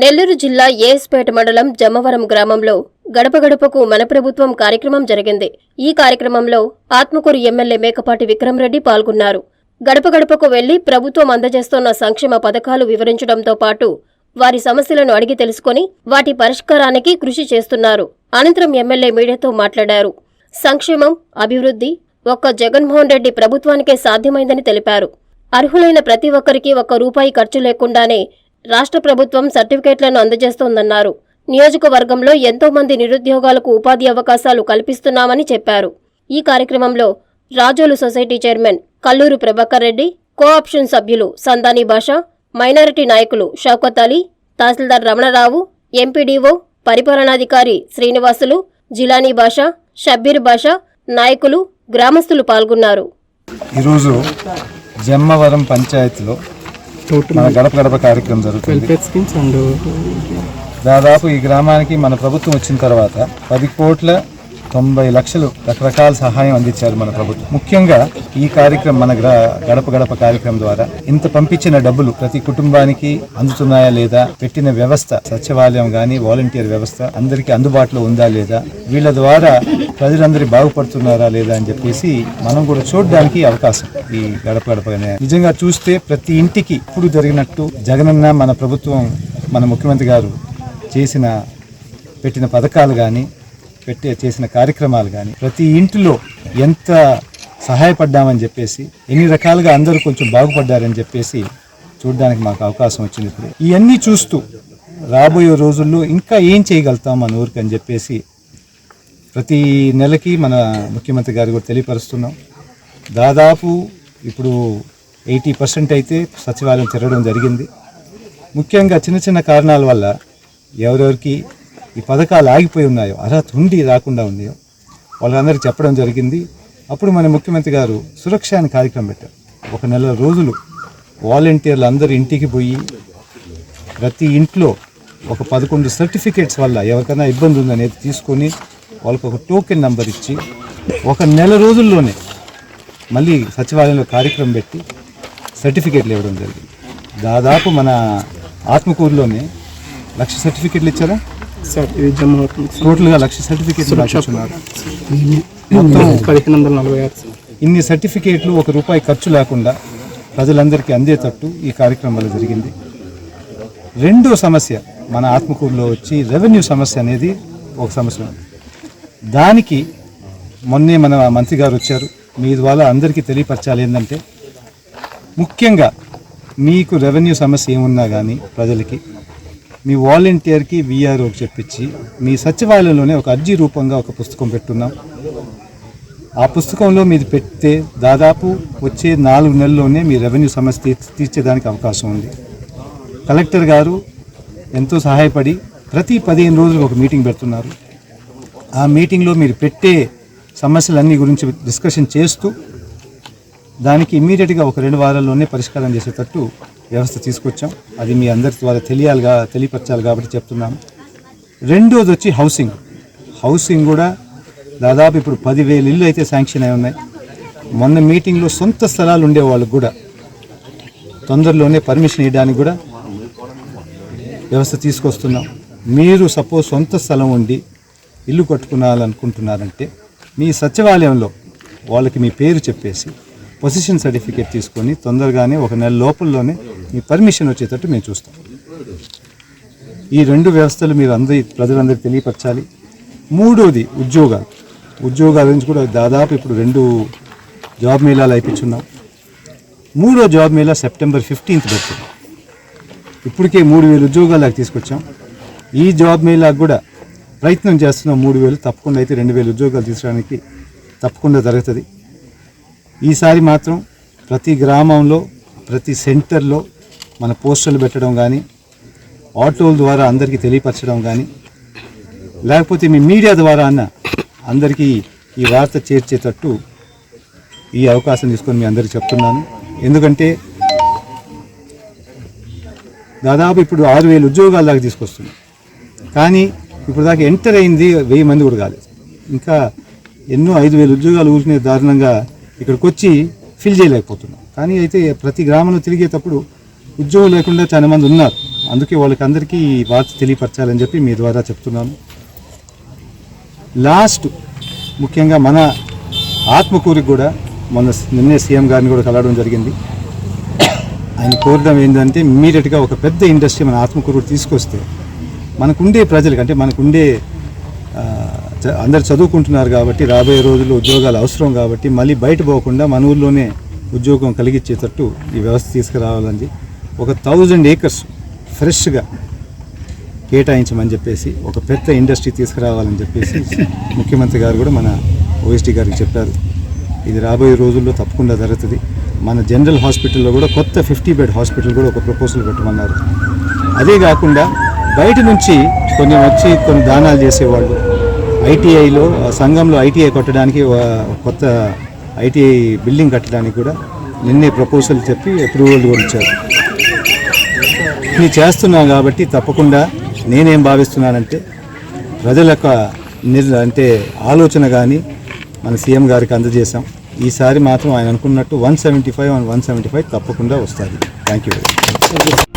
నెల్లూరు జిల్లా ఏఎస్పేట మండలం జమ్మవరం గ్రామంలో గడప గడపకు మన ప్రభుత్వం కార్యక్రమం జరిగింది. ఈ కార్యక్రమంలో ఆత్మకూరు ఎమ్మెల్యే మేకపాటి విక్రమరెడ్డి పాల్గొన్నారు. గడప గడపకు వెళ్ళి ప్రభుత్వం అందజేస్తున్న సంక్షేమ పథకాలు వివరించడంతో పాటు వారి సమస్యలను అడిగి తెలుసుకుని వాటి పరిష్కారానికి కృషి చేస్తున్నారు. అనంతరం ఎమ్మెల్యే మీడియాతో మాట్లాడారు. సంక్షేమం అభివృద్ధి ఒక్క జగన్మోహన్ రెడ్డి ప్రభుత్వానికే సాధ్యమైందని తెలిపారు. అర్హులైన ప్రతి ఒక్కరికి ఒక్క రూపాయి ఖర్చు లేకుండానే రాష్ట్ర ప్రభుత్వం సర్టిఫికేట్లను అందజేస్తోందన్నారు. నియోజకవర్గంలో ఎంతో మంది నిరుద్యోగాలకు ఉపాధి అవకాశాలు కల్పిస్తున్నామని చెప్పారు. ఈ కార్యక్రమంలో Razole society chairman Kalluru Prabhakar Reddy cooption సభ్యులు సందాని భాష మైనారిటీ నాయకులు షౌకత్ అలీ తహసీల్దార్ రమణరావు ఎంపీడీఓ పరిపాలనాధికారి శ్రీనివాసులు జిలానీ భాష షబ్బీర్ భాష నాయకులు గ్రామస్తులు పాల్గొన్నారు. ఈరోజు జమ్మవరం పంచాయతీలో టోటల్ మన గడప గడప కార్యక్రమం జరుగుతుంది. స్కీమ్స్ అండ్ దాదాపు ఈ గ్రామానికి మన ప్రభుత్వం వచ్చిన తర్వాత పది కోట్ల తొంభై లక్షలు రకరకాల సహాయం అందించారు మన ప్రభుత్వం. ముఖ్యంగా ఈ కార్యక్రమం మన గ్రా గడప గడప కార్యక్రమం ద్వారా ఇంత పంపించిన డబ్బులు ప్రతి కుటుంబానికి అందుతున్నాయా లేదా పెట్టిన వ్యవస్థ సచివాలయం కానీ వాలంటీర్ వ్యవస్థ అందరికీ అందుబాటులో ఉందా లేదా వీళ్ళ ద్వారా ప్రజలందరూ బాగుపడుతున్నారా లేదా అని చెప్పేసి మనం కూడా చూడడానికి అవకాశం ఈ గడప గడప నిజంగా చూస్తే ప్రతి ఇంటికి ఇప్పుడు జరిగినట్టు జగనన్న మన ప్రభుత్వం మన ముఖ్యమంత్రి గారు చేసిన పెట్టిన పథకాలు కానీ పెట్టే చేసిన కార్యక్రమాలు కానీ ప్రతి ఇంటిలో ఎంత సహాయపడ్డామని చెప్పేసి ఎన్ని రకాలుగా అందరూ కొంచెం బాగుపడ్డారని చెప్పేసి చూడడానికి మాకు అవకాశం వచ్చింది ఇప్పుడు. ఇవన్నీ చూస్తూ రాబోయే రోజుల్లో ఇంకా ఏం చేయగలుగుతాం మన ఊరికి అని చెప్పేసి ప్రతి నెలకి మన ముఖ్యమంత్రి గారు కూడా తెలియపరుస్తున్నాం. దాదాపు ఇప్పుడు ఎయిటీ పర్సెంట్ అయితే సచివాలయం తిరగడం జరిగింది. ముఖ్యంగా చిన్న చిన్న కారణాల వల్ల ఎవరెవరికి ఈ పథకాలు ఆగిపోయి ఉన్నాయో అర్హత ఉండి రాకుండా ఉన్నాయో వాళ్ళందరికీ చెప్పడం జరిగింది. అప్పుడు మన ముఖ్యమంత్రి గారు సురక్ష అని కార్యక్రమం పెట్టారు. ఒక నెల రోజులు వాలంటీర్లు అందరు ఇంటికి పోయి ప్రతి ఇంట్లో ఒక పదకొండు సర్టిఫికేట్స్ వల్ల ఎవరికైనా ఇబ్బంది ఉందనేది తీసుకొని వాళ్ళకి ఒక టోకెన్ నెంబర్ ఇచ్చి ఒక నెల రోజుల్లోనే మళ్ళీ సచివాలయంలో కార్యక్రమం పెట్టి సర్టిఫికేట్లు ఇవ్వడం జరిగింది. దాదాపు మన ఆత్మకూరులోనే లక్ష సర్టిఫికేట్లు ఇచ్చారా? సార్ ఇది అవుతుంది. టోటల్గా లక్ష పదిహేను వందల నలభై ఆరు సార్. ఇన్ని సర్టిఫికేట్లు ఒక రూపాయి ఖర్చు లేకుండా ప్రజలందరికీ అందేటట్టు ఈ కార్యక్రమం వల్ల జరిగింది. రెండో సమస్య మన ఆత్మకూరులో వచ్చి రెవెన్యూ సమస్య అనేది ఒక సమస్య దానికి మొన్నే మన మంత్రి గారు వచ్చారు. మీ ద్వారా అందరికీ తెలియపరచాలి ఏంటంటే ముఖ్యంగా మీకు రెవెన్యూ సమస్య ఏమున్నా కానీ ప్రజలకి మీ వాలంటీర్కి విఆర్ఓకి చెప్పించి మీ సచివాలయంలోనే ఒక అర్జీ రూపంగా ఒక పుస్తకం పెట్టున్నాం. ఆ పుస్తకంలో మీరు పెడితే దాదాపు వచ్చే నాలుగు నెలల్లోనే మీ రెవెన్యూ సమస్య తీర్చేదానికి అవకాశం ఉంది. కలెక్టర్ గారు ఎంతో సహాయపడి ప్రతి పదిహేను రోజులు ఒక మీటింగ్ పెడుతున్నారు. ఆ మీటింగ్లో మీరు పెట్టే సమస్యలన్నీ గురించి డిస్కషన్ చేస్తూ దానికి ఇమ్మీడియట్గా ఒక రెండు వారాల్లోనే పరిష్కారం చేసేటట్టు వ్యవస్థ తీసుకొచ్చాం. అది మీ అందరి ద్వారా తెలియాలిగా తెలియపరచాలి కాబట్టి చెప్తున్నాను. రెండోది వచ్చి హౌసింగ్. హౌసింగ్ కూడా దాదాపు ఇప్పుడు పదివేలు ఇల్లు అయితే శాంక్షన్ అయి ఉన్నాయి. మొన్న మీటింగ్లో సొంత స్థలాలు ఉండే వాళ్ళకు కూడా తొందరలోనే పర్మిషన్ ఇవ్వడానికి కూడా వ్యవస్థ తీసుకొస్తున్నాం. మీరు సపోజ్ సొంత స్థలం ఉండి ఇల్లు కట్టుకున్నారనుకుంటున్నారంటే మీ సచివాలయంలో వాళ్ళకి మీ పేరు చెప్పేసి పొజిషన్ సర్టిఫికేట్ తీసుకొని తొందరగానే ఒక నెల లోపలలోనే మీ పర్మిషన్ వచ్చేటట్టు మేము చూస్తాం. ఈ రెండు వ్యవస్థలు మీరు అందరి ప్రజలందరికీ తెలియపరచాలి. మూడోది ఉద్యోగాలు. ఉద్యోగాల నుంచి కూడా దాదాపు ఇప్పుడు రెండు జాబ్ మేళాలు అయిపించున్నాం మూడో జాబ్ మేళా సెప్టెంబర్ ఫిఫ్టీన్త్ పెడుతుంది ఇప్పటికే మూడు వేలు ఉద్యోగాలకు తీసుకొచ్చాం. ఈ జాబ్ మేళాకు కూడా ప్రయత్నం చేస్తున్నాం మూడు వేలు. తప్పకుండా అయితే రెండు వేలు ఉద్యోగాలు తీసుకోవడానికి తప్పకుండా జరుగుతుంది. ఈసారి మాత్రం ప్రతి గ్రామంలో ప్రతి సెంటర్లో మన పోస్టర్లు పెట్టడం కానీ ఆటోల ద్వారా అందరికీ తెలియపరచడం కానీ లేకపోతే మీ మీడియా ద్వారా అన్న అందరికీ ఈ వార్త చేర్చేటట్టు ఈ అవకాశం తీసుకొని మీ అందరికీ చెప్తున్నాను. ఎందుకంటే దాదాపు ఇప్పుడు ఆరు వేలు ఉద్యోగాల దాకా తీసుకొస్తున్నాం. కానీ ఇప్పుడు దాకా ఎంటర్ అయింది వెయ్యి మంది కూడా కాలేదు. ఇంకా ఎన్నో ఐదు వేల ఉద్యోగాలు ఊరినే దారుణంగా ఇక్కడికి వచ్చి ఫిల్ చేయలేకపోతున్నాం. కానీ అయితే ప్రతి గ్రామంలో తిరిగేటప్పుడు ఉద్యోగం లేకుండా చాలా మంది ఉన్నారు. అందుకే వాళ్ళకి అందరికీ ఈ బాధ తెలియపరచాలని చెప్పి మీ ద్వారా చెప్తున్నాను. లాస్ట్ ముఖ్యంగా మన ఆత్మకూరికి కూడా మొన్న నిన్నే సీఎం గారిని కూడా కలవడం జరిగింది. ఆయన కోరడం ఏంటంటే ఇమ్మీడియట్గా ఒక పెద్ద ఇండస్ట్రీ మన ఆత్మకూరు తీసుకొస్తే మనకుండే ప్రజలకు అంటే మనకుండే అందరు చదువుకుంటున్నారు కాబట్టి రాబోయే రోజుల్లో ఉద్యోగాలు అవసరం కాబట్టి మళ్ళీ బయట పోకుండా మన ఊళ్ళోనే ఉద్యోగం కలిగించేటట్టు ఈ వ్యవస్థ తీసుకురావాలని ఒక థౌజండ్ ఏకర్స్ ఫ్రెష్గా కేటాయించమని చెప్పేసి ఒక పెద్ద ఇండస్ట్రీ తీసుకురావాలని చెప్పేసి ముఖ్యమంత్రి గారు కూడా మన ఓఎస్టీ గారికి చెప్పారు. ఇది రాబోయే రోజుల్లో తప్పకుండా జరుగుతుంది. మన జనరల్ హాస్పిటల్లో కూడా కొత్త ఫిఫ్టీ బెడ్ హాస్పిటల్ కూడా ఒక ప్రపోజల్ పెట్టమన్నారు. అదే కాకుండా బయట నుంచి కొన్ని వచ్చి కొన్ని దానాలు చేసేవాళ్ళు ఐటీఐలో సంఘంలో ఐటీఐ కట్టడానికి కొత్త ఐటీఐ బిల్డింగ్ కట్టడానికి కూడా నిన్నే ప్రపోజల్ చెప్పి అప్రూవల్ కూడా ఇచ్చారు. ఇది చేస్తున్నా కాబట్టి తప్పకుండా నేనేం భావిస్తున్నానంటే ప్రజల యొక్క నిర్ అంటే ఆలోచన కానీ మన సీఎం గారికి అందజేశాం. ఈసారి మాత్రం ఆయన అనుకున్నట్టు one seventy five one seventy five తప్పకుండా వస్తుంది. Thank you. Very much